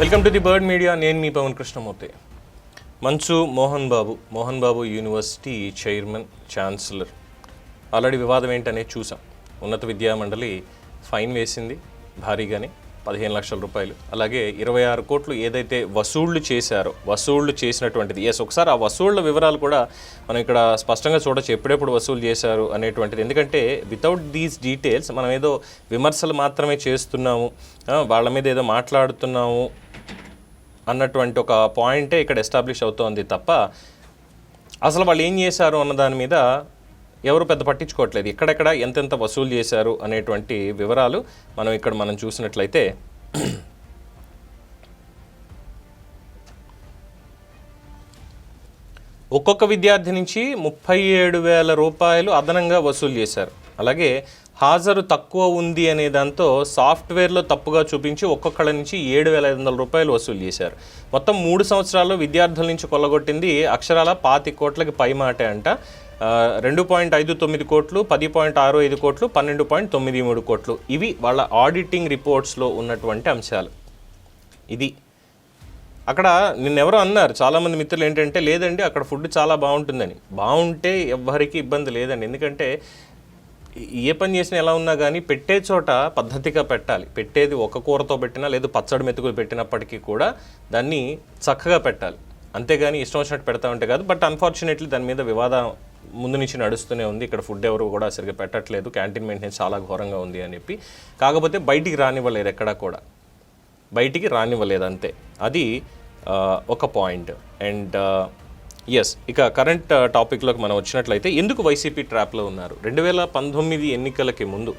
Welcome to the bird media. నేను మీ Pavan Krishnamurthy. Manchu Mohan Babu Mohan Babu university chairman chancellor. Already వివాదం ఏంటనేది చూసాం. ఉన్నత విద్యా మండలి ఫైన్ వేసింది భారీగానే పదిహేను లక్షల రూపాయలు. అలాగే ఇరవై ఆరు కోట్లు ఏదైతే వసూళ్ళు చేశారో వసూళ్ళు చేసినటువంటిది. ఎస్ ఒకసారి ఆ వసూళ్ళ వివరాలు కూడా మనం ఇక్కడ స్పష్టంగా చూడొచ్చు. ఎప్పుడెప్పుడు వసూలు చేశారు అనేటువంటిది. ఎందుకంటే వితౌట్ దీస్ డీటెయిల్స్ మనం ఏదో విమర్శలు మాత్రమే చేస్తున్నాము వాళ్ళ మీద ఏదో మాట్లాడుతున్నాము అన్నటువంటి ఒక పాయింటే ఇక్కడ ఎస్టాబ్లిష్ అవుతోంది తప్ప అసలు వాళ్ళు ఏం చేశారు అన్న దాని మీద ఎవరు పెద్ద పట్టించుకోవట్లేదు. ఎక్కడెక్కడ ఎంతెంత వసూలు చేశారు అనేటువంటి వివరాలు మనం ఇక్కడ మనం చూసినట్లయితే ఒక్కొక్క విద్యార్థి నుంచి ముప్పై ఏడు వేల రూపాయలు అదనంగా వసూలు చేశారు. అలాగే హాజరు తక్కువ ఉంది అనే దాంతో సాఫ్ట్వేర్లో తప్పుగా చూపించి ఒక్కొక్కళ్ళ నుంచి ఏడు వేల ఐదు వందల రూపాయలు వసూలు చేశారు. మొత్తం మూడు సంవత్సరాల్లో విద్యార్థుల నుంచి కొల్లగొట్టింది అక్షరాల పాతి కోట్లకి పై మాటే అంట. రెండు పాయింట్ ఐదు తొమ్మిది కోట్లు పది పాయింట్ ఆరు ఐదు కోట్లు పన్నెండు పాయింట్ తొమ్మిది మూడు కోట్లు. ఇవి వాళ్ళ ఆడిటింగ్ రిపోర్ట్స్లో ఉన్నటువంటి అంశాలు. ఇది. అక్కడ నిన్నెవరో అన్నారు చాలామంది మిత్రులు ఏంటంటే లేదండి అక్కడ ఫుడ్ చాలా బాగుంటుందని. బాగుంటే ఎవ్వరికీ ఇబ్బంది లేదండి. ఎందుకంటే ఏ పని చేసినా ఎలా ఉన్నా కానీ పెట్టే చోట పద్ధతిగా పెట్టాలి. పెట్టేది ఒక కూరతో పెట్టినా లేదు పచ్చడి మెతుకులు పెట్టినప్పటికీ కూడా దాన్ని చక్కగా పెట్టాలి. అంతేగాని ఇష్టం వచ్చినట్టు పెడతా ఉంటే కాదు. బట్ అన్ఫార్చునేట్లీ దాని మీద వివాదం ముందు నుంచి నడుస్తూనే ఉంది. ఇక్కడ ఫుడ్ ఎవరు కూడా సరిగ్గా పెట్టట్లేదు. క్యాంటీన్ మెయింటెనెన్స్ చాలా ఘోరంగా ఉంది అని చెప్పి. కాకపోతే బయటికి రానివ్వలేదు ఎక్కడా కూడా. బయటికి రానివ్వలేదు అంతే అది ఒక పాయింట్. అండ్ ఎస్ ఇక కరెంట్ టాపిక్లోకి uh, మనం వచ్చినట్లయితే ఎందుకు వైసీపీ ట్రాప్లో ఉన్నారు? రెండు వేల పంతొమ్మిది ఎన్నికలకి ముందు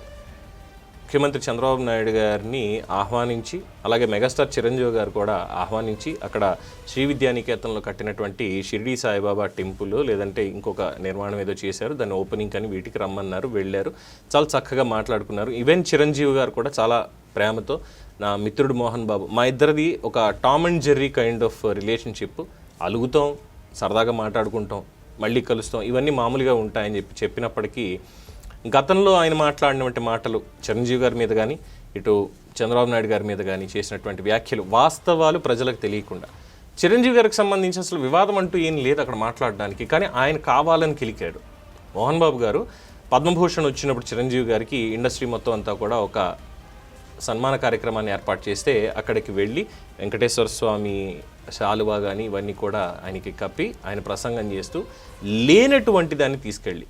ముఖ్యమంత్రి చంద్రబాబు నాయుడు గారిని ఆహ్వానించి అలాగే మెగాస్టార్ చిరంజీవి గారు కూడా ఆహ్వానించి అక్కడ శ్రీ విద్యానికేతన్లో కట్టినటువంటి షిరిడి సాయిబాబా టెంపుల్ లేదంటే ఇంకొక నిర్మాణం ఏదో చేశారు దాన్ని ఓపెనింగ్ అని వీటికి రమ్మన్నారు వెళ్ళారు. చాలా చక్కగా మాట్లాడుకున్నారు. ఈవెన్ చిరంజీవి గారు కూడా చాలా ప్రేమతో నా మిత్రుడు మోహన్ బాబు మా ఇద్దరిది ఒక Tom and Jerry kind of relationship అలుగుతాం సరదాగా మాట్లాడుకుంటాం మళ్ళీ కలుస్తాం. ఇవన్నీ మామూలుగా ఉంటాయని చెప్పి చెప్పినప్పటికీ గతంలో ఆయన మాట్లాడినటువంటి మాటలు చిరంజీవి గారి మీద కానీ ఇటు చంద్రబాబు నాయుడు గారి మీద కానీ చేసినటువంటి వ్యాఖ్యలు వాస్తవాలు ప్రజలకు తెలియకుండా. చిరంజీవి గారికి సంబంధించి అసలు వివాదం అంటూ ఏం లేదు అక్కడ మాట్లాడడానికి కానీ ఆయన కావాలని కిలికాడు. మోహన్ బాబు గారు పద్మభూషణ్ వచ్చినప్పుడు చిరంజీవి గారికి ఇండస్ట్రీ మొత్తం అంతా కూడా ఒక సన్మాన కార్యక్రమాన్ని ఏర్పాటు చేస్తే అక్కడికి వెళ్ళి వెంకటేశ్వర స్వామి శాలువా కానీ ఇవన్నీ కూడా ఆయనకి కప్పి ఆయన ప్రసంగం చేస్తూ లేనటువంటి దాన్ని తీసుకెళ్ళి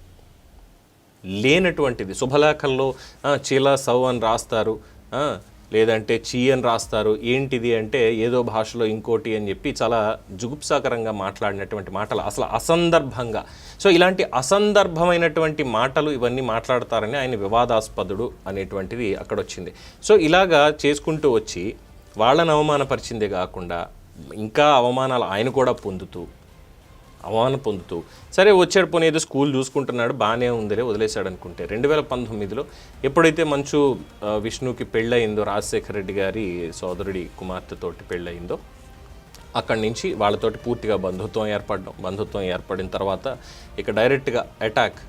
లేనటువంటిది. శుభలేఖల్లో చీలా చీల సౌ అని రాస్తారు. లేదంటే చీ అని రాస్తారు ఏంటిది అంటే ఏదో భాషలో ఇంకోటి అని చెప్పి చాలా జుగుప్సాకరంగా మాట్లాడినటువంటి మాటలు అసలు అసందర్భంగా. సో ఇలాంటి అసందర్భమైనటువంటి మాటలు ఇవన్నీ మాట్లాడతారని ఆయన వివాదాస్పదుడు అనేటువంటిది అక్కడ వచ్చింది సో ఇలాగా చేసుకుంటూ వచ్చి వాళ్ళని అవమానపరిచిందే కాకుండా ఇంకా అవమానాలు ఆయన కూడా పొందుతూ అవమానం పొందుతూ సరే వచ్చాడు పోనీ ఏదో స్కూల్ చూసుకుంటున్నాడు బాగానే ఉందిలే వదిలేశాడు అనుకుంటే రెండు వేల పంతొమ్మిదిలో ఎప్పుడైతే మంచు విష్ణుకి పెళ్ళయిందో రాజశేఖర రెడ్డి గారి సోదరుడి కుమార్తెతోటి పెళ్ళయిందో అక్కడి నుంచి వాళ్ళతోటి పూర్తిగా బంధుత్వం ఏర్పడడం బంధుత్వం ఏర్పడిన తర్వాత ఇక డైరెక్ట్గా అటాక్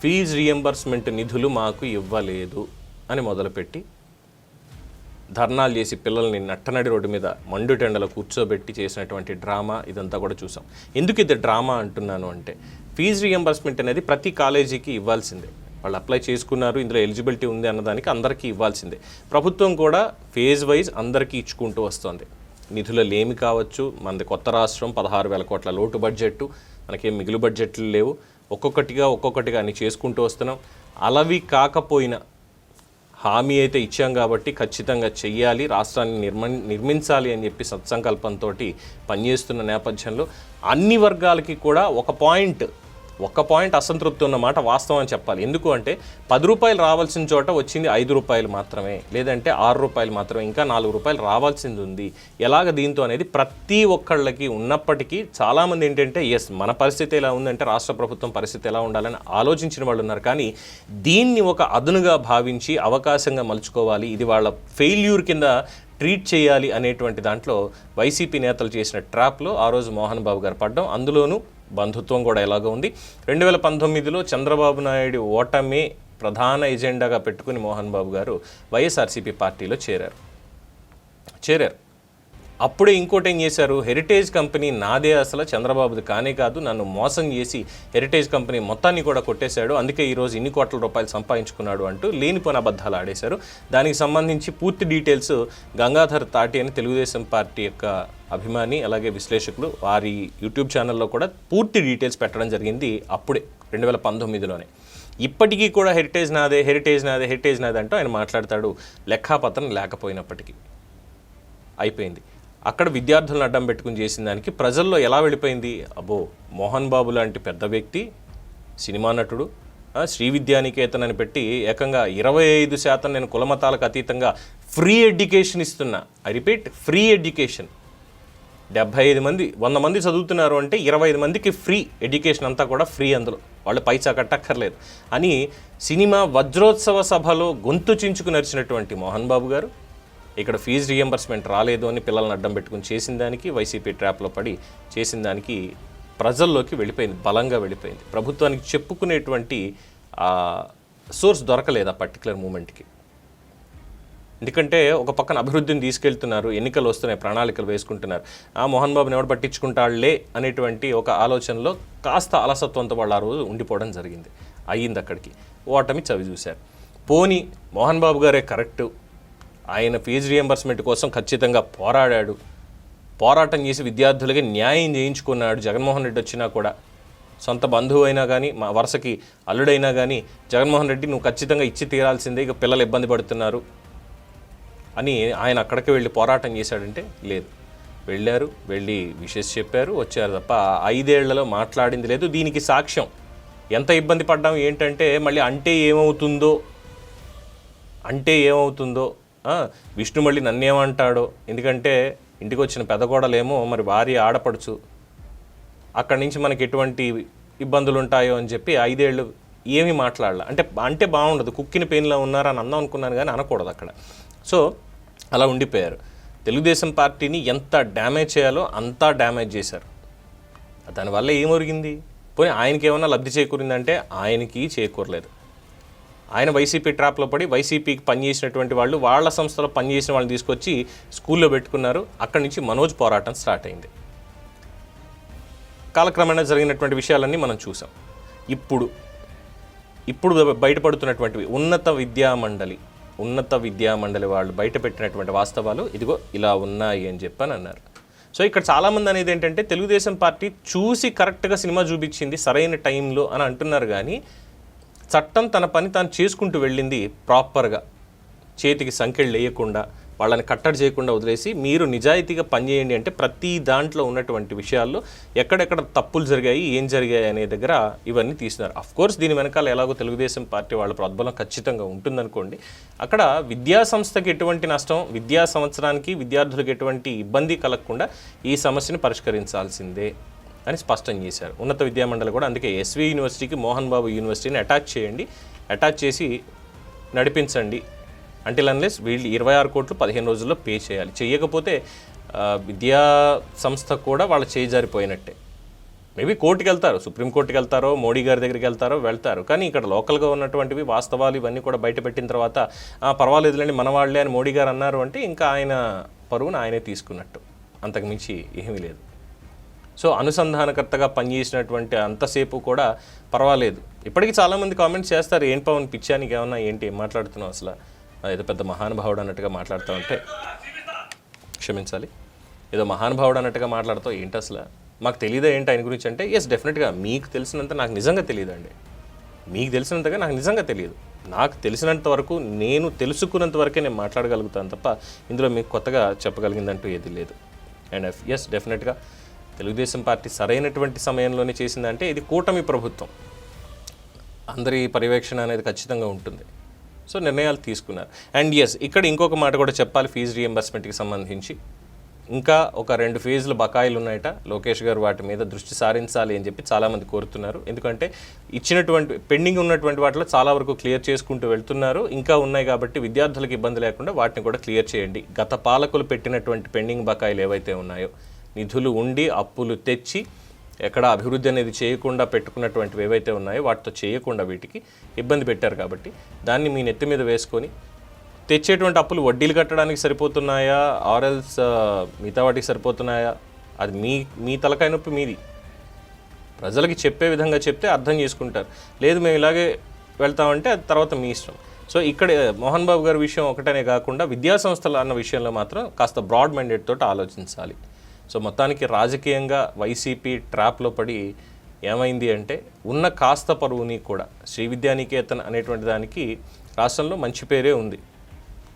ఫీజ్ రియంబర్స్మెంట్ నిధులు మాకు ఇవ్వలేదు అని మొదలుపెట్టి ధర్నాలు చేసి పిల్లల్ని నట్టనడి రోడ్డు మీద మండుటెండలో కూర్చోబెట్టి చేసినటువంటి డ్రామా ఇదంతా కూడా చూసాం. ఎందుకు ఇది డ్రామా అంటున్నాను అంటే ఫీజు రియంబర్స్మెంట్ అనేది ప్రతి కాలేజీకి ఇవ్వాల్సిందే. వాళ్ళు అప్లై చేసుకున్నారు ఇందులో ఎలిజిబిలిటీ ఉంది అన్నదానికి అందరికీ ఇవ్వాల్సిందే. ప్రభుత్వం కూడా ఫేజ్ వైజ్ అందరికీ ఇచ్చుకుంటూ వస్తుంది. నిధులలో లేమి కావచ్చు మనది కొత్త రాష్ట్రం పదహారు వేల కోట్ల లోటు బడ్జెట్ మనకేం మిగులు బడ్జెట్లు లేవు. ఒక్కొక్కటిగా ఒక్కొక్కటిగా అన్ని చేసుకుంటూ వస్తున్నాం. అలవి కాకపోయినా హామీ అయితే ఇచ్చాం కాబట్టి ఖచ్చితంగా చెయ్యాలి రాష్ట్రాన్ని నిర్మ నిర్మించాలి అని చెప్పి సత్సంకల్పంతో పనిచేస్తున్న నేపథ్యంలో అన్ని వర్గాలకి కూడా ఒక పాయింట్ ఒక్క పాయింట్ అసంతృప్తి ఉన్నమాట వాస్తవం అని చెప్పాలి. ఎందుకు అంటే పది రూపాయలు రావాల్సిన చోట వచ్చింది ఐదు రూపాయలు మాత్రమే. లేదంటే ఆరు రూపాయలు మాత్రమే. ఇంకా నాలుగు రూపాయలు రావాల్సింది ఉంది. ఎలాగ దీంతో అనేది ప్రతి ఒక్కళ్ళకి ఉన్నప్పటికీ చాలామంది ఏంటంటే ఎస్ మన పరిస్థితి ఎలా ఉందంటే రాష్ట్ర ప్రభుత్వం పరిస్థితి ఎలా ఉండాలని ఆలోచించిన వాళ్ళు ఉన్నారు. కానీ దీన్ని ఒక అదునుగా భావించి అవకాశంగా మలుచుకోవాలి. ఇది వాళ్ళ ఫెయిల్యూర్ కింద ట్రీట్ చేయాలి అనేటువంటి దాంట్లో వైసీపీ నేతలు చేసిన ట్రాప్లో ఆ రోజు మోహన్ బాబు గారు పడ్డం. అందులోనూ బంధుత్వం కూడా ఎలాగో ఉంది. రెండు వేల పంతొమ్మిదిలో చంద్రబాబు నాయుడు ఓటమి ప్రధాన ఎజెండాగా పెట్టుకుని మోహన్ బాబు గారు వైఎస్ఆర్సీపీ పార్టీలో చేరారు. చేరారు. అప్పుడే ఇంకోటి ఏం చేశారు? హెరిటేజ్ కంపెనీ నాదే అసలు చంద్రబాబుది కానే కాదు నన్ను మోసం చేసి హెరిటేజ్ కంపెనీ మొత్తాన్ని కూడా కొట్టేశాడు. అందుకే ఈరోజు ఇన్ని కోట్ల రూపాయలు సంపాదించుకున్నాడు అంటూ లేనిపోని అబద్ధాలు ఆడేశారు. దానికి సంబంధించి పూర్తి డీటెయిల్స్ గంగాధర్ తాటి అని తెలుగుదేశం పార్టీ యొక్క అభిమాని అలాగే విశ్లేషకులు వారి యూట్యూబ్ ఛానల్లో కూడా పూర్తి డీటెయిల్స్ పెట్టడం జరిగింది అప్పుడే రెండు వేల పంతొమ్మిదిలోనే. ఇప్పటికీ కూడా హెరిటేజ్ నాదే హెరిటేజ్ నాదే హెరిటేజ్ నాదే అంటూ ఆయన మాట్లాడతాడు లెక్కాపత్రం లేకపోయినప్పటికీ. అయిపోయింది. అక్కడ విద్యార్థులను అడ్డం పెట్టుకుని చేసిన దానికి ప్రజల్లో ఎలా వెళ్ళిపోయింది? అబ్బో మోహన్ బాబు లాంటి పెద్ద వ్యక్తి సినిమా నటుడు శ్రీ విద్యానికేతన్ అని పెట్టి ఏకంగా ఇరవై ఐదు శాతం నేను కులమతాలకు అతీతంగా ఫ్రీ ఎడ్యుకేషన్ ఇస్తున్నా. I repeat free education. డెబ్బై ఐదు మంది వంద మంది చదువుతున్నారు అంటే ఇరవై ఐదు మందికి ఫ్రీ ఎడ్యుకేషన్ అంతా కూడా ఫ్రీ అందులో. వాళ్ళు పైసా కట్టక్కర్లేదు అని సినిమా వజ్రోత్సవ సభలో గొంతు చించుకు నడిచినటువంటి మోహన్ బాబు గారు ఇక్కడ ఫీజు రియంబర్స్మెంట్ రాలేదు అని పిల్లల్ని అడ్డం పెట్టుకుని చేసిన దానికి వైసీపీ ట్రాప్లో పడి చేసిన దానికి ప్రజల్లోకి వెళ్ళిపోయింది బలంగా వెళ్ళిపోయింది. ప్రభుత్వానికి చెప్పుకునేటువంటి సోర్స్ దొరకలేదు ఆ పర్టికులర్ మూమెంట్కి ఎందుకంటే ఒక పక్కన అభివృద్ధిని తీసుకెళ్తున్నారు ఎన్నికలు వస్తున్నాయి ప్రణాళికలు వేసుకుంటున్నారు. ఆ మోహన్ బాబుని ఎవడు పట్టించుకుంటాళ్ళే అనేటువంటి ఒక ఆలోచనలో కాస్త అలసత్వంతో వాళ్ళు ఆ రోజు ఉండిపోవడం జరిగింది. అయ్యింది అక్కడికి. ఓటమి చవి చూశారు. పోని మోహన్ బాబు గారే కరెక్టు ఆయన ఫీజు రియంబర్స్మెంట్ కోసం ఖచ్చితంగా పోరాడాడు. పోరాటం చేసి విద్యార్థులకి న్యాయం చేయించుకున్నాడు జగన్మోహన్ రెడ్డి వచ్చినా కూడా. సొంత బంధువు అయినా కానీ మా వరుసకి అల్లుడైనా కానీ జగన్మోహన్ రెడ్డి నువ్వు ఖచ్చితంగా ఇచ్చి తీరాల్సిందే ఇక పిల్లలు ఇబ్బంది పడుతున్నారు అని ఆయన అక్కడికి వెళ్ళి పోరాటం చేశాడంటే లేదు. వెళ్ళారు వెళ్ళి విషెస్ చెప్పారు వచ్చారు తప్ప ఐదేళ్ళలో మాట్లాడింది లేదు. దీనికి సాక్ష్యం ఎంత ఇబ్బంది పడ్డాం ఏంటంటే మళ్ళీ అంటే ఏమవుతుందో అంటే ఏమవుతుందో విష్ణు మళ్ళీ నన్నేమంటాడో? ఎందుకంటే ఇంటికి వచ్చిన పెదగోడలేమో మరి భార్య ఆడపడుచు. అక్కడి నుంచి మనకి ఎటువంటి ఇబ్బందులు ఉంటాయో అని చెప్పి ఐదేళ్ళు ఏమీ మాట్లాడాల. అంటే అంటే బాగుండదు. కుక్కిన పెయిన్లో ఉన్నారని అందాం అనుకున్నాను కానీ అనకూడదు అక్కడ. సో అలా ఉండిపోయారు. తెలుగుదేశం పార్టీని ఎంత డ్యామేజ్ చేయాలో అంతా డ్యామేజ్ చేశారు. దానివల్ల ఏం ఒరిగింది పోనీ ఆయనకి ఏమైనా లబ్ధి చేకూరిందంటే ఆయనకి చేకూరలేదు. ఆయన వైసీపీ ట్రాప్లో పడి వైసీపీకి పనిచేసినటువంటి వాళ్ళు వాళ్ళ సంస్థలో పనిచేసిన వాళ్ళని తీసుకొచ్చి స్కూల్లో పెట్టుకున్నారు. అక్కడి నుంచి మనోజ్ పోరాటం స్టార్ట్ అయింది. కాలక్రమేణా జరిగినటువంటి విషయాలన్నీ మనం చూసాం. ఇప్పుడు ఇప్పుడు బయటపడుతున్నటువంటివి ఉన్నత విద్యా మండలి ఉన్నత విద్యా మండలి వాళ్ళు బయట పెట్టినటువంటి వాస్తవాలు ఇదిగో ఇలా ఉన్నాయి అని చెప్పని అన్నారు. సో ఇక్కడ చాలామంది అనేది ఏంటంటే తెలుగుదేశం పార్టీ చూసి కరెక్ట్గా సినిమా చూపించింది సరైన టైంలో అని అంటున్నారు కానీ చట్టం తన పని తాను చేసుకుంటూ వెళ్ళింది ప్రాపర్గా. చేతికి సంఖ్యలు వేయకుండా వాళ్ళని కట్టడి చేయకుండా వదిలేసి మీరు నిజాయితీగా పనిచేయండి అంటే ప్రతి దాంట్లో ఉన్నటువంటి విషయాల్లో ఎక్కడెక్కడ తప్పులు జరిగాయి ఏం జరిగాయి అనే దగ్గర ఇవన్నీ తీసినారు. అఫ్ కోర్స్ దీని వెనకాల ఎలాగో తెలుగుదేశం పార్టీ వాళ్ళ ప్రోద్బలం ఖచ్చితంగా ఉంటుందనుకోండి. అక్కడ విద్యా సంస్థకి ఎటువంటి నష్టం విద్యా సంవత్సరానికి విద్యార్థులకు ఎటువంటి ఇబ్బంది కలగకుండా ఈ సమస్యను పరిష్కరించాల్సిందే. అని స్పష్టం చేశారు. ఉన్నత విద్యామండలి కూడా అందుకే ఎస్వి యూనివర్సిటీకి మోహన్ బాబు యూనివర్సిటీని అటాచ్ చేయండి. అటాచ్ చేసి నడిపించండి. అంటిల్ అన్లెస్ వీళ్ళు ఇరవై ఆరు కోట్లు పదిహేను రోజుల్లో పే చేయాలి. చేయకపోతే విద్యా సంస్థ కూడా వాళ్ళ చేజారిపోయినట్టే మేబీ కోర్టుకి వెళ్తారు సుప్రీంకోర్టుకి వెళ్తారో మోడీ గారి దగ్గరికి వెళ్తారో వెళ్తారు. కానీ ఇక్కడ లోకల్గా ఉన్నటువంటివి వాస్తవాలు ఇవన్నీ కూడా బయటపెట్టిన తర్వాత పర్వాలేదులేండి మన వాళ్ళే అని మోడీ గారు అన్నారు అంటే ఇంకా ఆయన పరువును ఆయనే తీసుకున్నట్టు. అంతకుమించి ఏమీ లేదు. సో అనుసంధానకర్తగా పనిచేసినటువంటి అంతసేపు కూడా పర్వాలేదు. ఇప్పటికీ చాలామంది కామెంట్స్ చేస్తారు ఏం పవన్ పిచ్చానికి ఏమన్నా ఏంటి? ఏం మాట్లాడుతున్నావు అసలు. ఏదో పెద్ద మహానుభావుడు అన్నట్టుగా మాట్లాడుతూ ఉంటే క్షమించాలి. ఏదో మహానుభావుడు అన్నట్టుగా మాట్లాడుతావు ఏంటి అసలు? మాకు తెలియదా ఏంటి ఆయన గురించి? అంటే ఎస్ డెఫినెట్గా మీకు తెలిసినంత నాకు నిజంగా తెలియదండి. మీకు తెలిసినంతగా నాకు నిజంగా తెలియదు. నాకు తెలిసినంత వరకు నేను తెలుసుకున్నంత వరకే నేను మాట్లాడగలుగుతాను తప్ప ఇందులో మీకు కొత్తగా చెప్పగలిగిందంటూ ఏది లేదు. అండ్ ఎస్ డెఫినెట్గా తెలుగుదేశం పార్టీ సరైనటువంటి సమయంలోనే చేసిందంటే ఇది కూటమి ప్రభుత్వం. అందరి పర్యవేక్షణ అనేది ఖచ్చితంగా ఉంటుంది. సో నిర్ణయాలు తీసుకున్నారు. అండ్ ఎస్ ఇక్కడ ఇంకొక మాట కూడా చెప్పాలి ఫీజు రియంబర్స్మెంట్కి సంబంధించి. ఇంకా ఒక రెండు ఫీజులు బకాయిలు ఉన్నాయట. లోకేష్ గారు వాటి మీద దృష్టి సారించాలి అని చెప్పి చాలామంది కోరుతున్నారు. ఎందుకంటే ఇచ్చినటువంటి పెండింగ్ ఉన్నటువంటి వాటిలో చాలా వరకు క్లియర్ చేసుకుంటూ వెళ్తున్నారు. ఇంకా ఉన్నాయి కాబట్టి విద్యార్థులకు ఇబ్బంది లేకుండా వాటిని కూడా క్లియర్ చేయండి. గత పాలకులు పెట్టినటువంటి పెండింగ్ బకాయిలు ఏవైతే ఉన్నాయో నిధులు ఉండి అప్పులు తెచ్చి ఎక్కడ అభివృద్ధి అనేది చేయకుండా పెట్టుకున్నటువంటివి ఏవైతే ఉన్నాయో వాటితో చేయకుండా వీటికి ఇబ్బంది పెట్టారు కాబట్టి దాన్ని మీ నెత్తి మీద వేసుకొని తెచ్చేటువంటి అప్పులు వడ్డీలు కట్టడానికి సరిపోతున్నాయా? ఆర్ఎల్స్ uh, మిగతా వాటికి సరిపోతున్నాయా? అది మీ మీ తలకాయ నొప్పి మీది. ప్రజలకి చెప్పే విధంగా చెప్తే అర్థం చేసుకుంటారు. లేదు మేము ఇలాగే వెళ్తామంటే అది తర్వాత మీ ఇష్టం. సో ఇక్కడ uh, మోహన్ బాబు గారి విషయం ఒకటనే కాకుండా విద్యాసంస్థలు అన్న విషయంలో మాత్రం కాస్త బ్రాడ్ మైండెడ్ తోటి ఆలోచించాలి. సో మొత్తానికి రాజకీయంగా వైసీపీ ట్రాప్లో పడి ఏమైంది అంటే ఉన్న కాస్త పరువుని కూడా శ్రీ విద్యానికేతన్ అనేటువంటి దానికి రాష్ట్రంలో మంచి పేరే ఉంది.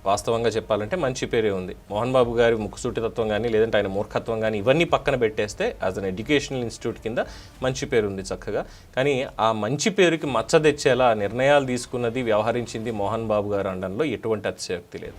వాస్తవంగా చెప్పాలంటే మంచి పేరే ఉంది. మోహన్ బాబు గారి ముక్కుసూటితత్వం కానీ లేదంటే ఆయన మూర్ఖత్వం కానీ ఇవన్నీ పక్కన పెట్టేస్తే యాజ్ అన్ ఎడ్యుకేషనల్ ఇన్స్టిట్యూట్ కింద మంచి పేరు ఉంది చక్కగా. కానీ ఆ మంచి పేరుకి మచ్చ తెచ్చేలా నిర్ణయాలు తీసుకున్నది వ్యవహరించింది మోహన్ బాబు గారు అనడంలో ఎటువంటి అతిశయోక్తి లేదు.